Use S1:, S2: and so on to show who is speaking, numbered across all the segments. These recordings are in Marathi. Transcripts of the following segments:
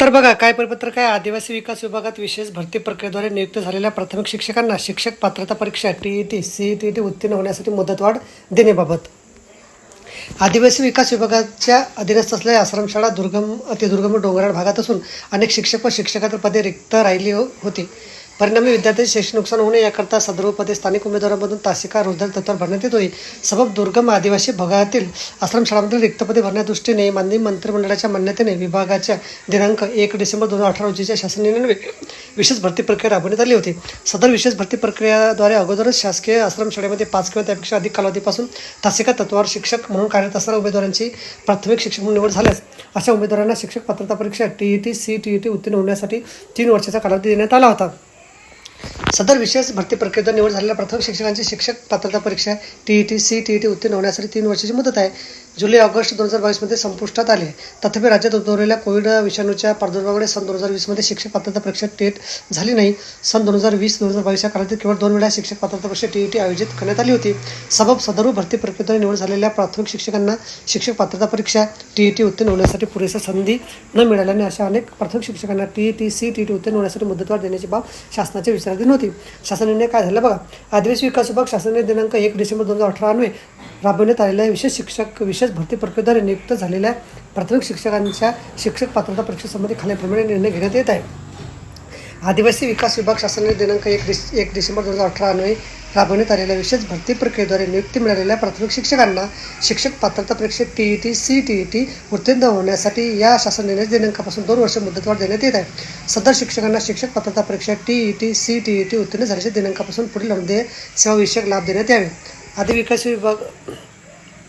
S1: तर बघा काय परिपत्रक आहे आदिवासी विकास विभागात विशेष भरती प्रक्रियेद्वारे नियुक्त झालेल्या प्राथमिक शिक्षकांना शिक्षक पात्रता परीक्षा T E T C E T T उत्तीर्ण होण्यासाठी मुदतवाढ देण्याबाबत. आदिवासी विकास विभागाच्या अधीनस्थ असलेल्या आश्रमशाळा दुर्गम अतिदुर्गम डोंगराळ भागात असून अनेक शिक्षक व शिक्षकांतर पदे रिक्त राहिली हो- होती. परिणामी विद्यार्थ्यांचे शैक्षणिक नुकसान होऊ नये याकरता सदर्भ पदे स्थानिक उमेदवारांमधून तासिका रोजगार तत्वावर भरण्यात येत होई सबब दुर्गम आदिवासी भागातील आश्रमशाळांमधील रिक्त पदे भरण्या दृष्टीने माननीय मंत्रिमंडळाच्या मान्यतेने विभागाच्या दिनांक एक डिसेंबर दोन हजार अठरा रोजीच्या शासन निर्णयाने विशेष भरती प्रक्रिया राबवण्यात आली होती. सदर विशेष भरती प्रक्रियाद्वारे अगोदरच शासकीय आश्रमशाळेमध्ये पाच किंवा त्यापेक्षा अधिक कालावधीपासून तासिका तत्वावर शिक्षक म्हणून कार्यरत असणाऱ्या उमेदवारांची प्राथमिक शिक्षक म्हणून निवड झाल्यास अशा उमेदवारांना शिक्षक पात्रता परीक्षा T E T C T E T उत्तीर्ण होण्यासाठी तीन वर्षाचा कालावधी देण्यात आला होता. सदर विशेष भरती प्रक्रियेत निवड झालेल्या प्राथमिक शिक्षकांची शिक्षक पात्रता परीक्षा T E T C T E T उत्तीर्ण होण्यासाठी तीन वर्षाची मुदत आहे. जुलै ऑगस्ट दोन हजार बावीसमध्ये संपुष्टात आले. तथापि राज्यात उद्भवलेल्या कोविड विषाणूच्या प्रादुर्भावामुळे सन दोन हजार वीसमध्ये शिक्षक पात्रता परीक्षा टेट झाली नाही. सन दोन हजार वीस दोन हजार बावीसच्या काळात केवळ दोन वेळा शिक्षक पात्रता परीक्षा टी ई टी आयोजित करण्यात आली होती. सबब सदर भरती प्रक्रियेद्वारे निवड झालेल्या प्राथमिक शिक्षकांना शिक्षक पात्रता परीक्षा टी ई टी उत्तीर्ण होण्यासाठी पुरेसा संधी न मिळाल्याने अशा अनेक प्राथमिक शिक्षकांना T E T C T E T उत्तीर्ण होण्यासाठी मुदतवाढ देण्याची बाब शासनाच्या विचाराधीन होती. शासन निर्णय काय झालं बघा आदिवासी विकास विभाग शासनाने दिनांक एक डिसेंबर दोन हजार अठरा अन्वये राबवण्यात आलेल्या विशेष शिक्षक विशेष भरती प्रक्रियेद्वारे नियुक्त झालेल्या प्राथमिक शिक्षकांच्या शिक्षक पात्रता परीक्षेसंबंधी खालीलप्रमाणे निर्णय घेण्यात येत आहे. आदिवासी विकास विभाग शासनाने दिनांक एक डिस एक डिसेंबर दोन हजार अठरा अन्वये राबवण्यात आलेल्या विशेष भरती प्रक्रियेद्वारे नियुक्ती मिळालेल्या प्राथमिक शिक्षकांना शिक्षक पात्रता परीक्षेत T E T C T E T उत्तीर्ण होण्यासाठी या शासन निर्णय दिनांकापासून दोन वर्ष मुदतवाढ देण्यात येत आहे. सदर शिक्षकांना शिक्षक पात्रता परीक्षा T E T C T E T उत्तीर्ण झाल्याच्या दिनांकापासून पुढील अनुदेय सेवाविषयक लाभ देण्यात यावे. आदिविकास विभाग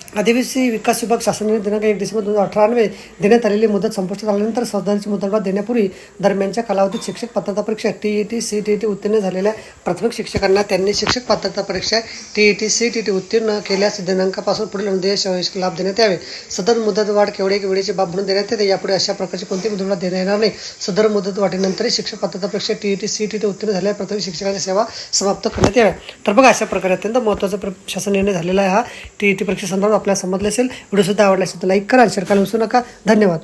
S1: आदिवासी विकास विभाग शासनाने दिनांक एक डिसेंबर दोन हजार अठरानवे देण्यात आलेली मुदत संपुष्टात आल्यानंतर सदरची मुदतवाढ देण्यापूर्वी दरम्यानच्या कालावधीत शिक्षक पात्रता परीक्षा T E T C T E T उत्तीर्ण झालेल्या प्राथमिक शिक्षकांना त्यांनी शिक्षक पात्रता परीक्षा T E T C T T उत्तीर्ण केल्यास दिनांकापासून पुढील अनुदेय लाभ देण्यात यावे. सदर मुदतवाढ केवळ एक वेळेची बाब म्हणून देण्यात येते? यापुढे अशा प्रकारची कोणती मुदतवाढ देण्यात येणार नाही. सदर मुदतवाढीनंतरही शिक्षक पात्रता परीक्षा T E T C T T उत्तीर्ण झालेल्या प्राथमिक शिक्षकांच्या सेवा समाप्त करण्यात याव्या तर बघा अशा प्रकारे अत्यंत महत्त्वाचा प्र शासन निर्णय झालेला आहे हा. टी ई टी परीक्षेसंदर्भात आपल्याला समजले असेल व्हिडिओ सुद्धा आवडला असेल तर लाईक करा शेअर करायला विसरू नका. धन्यवाद.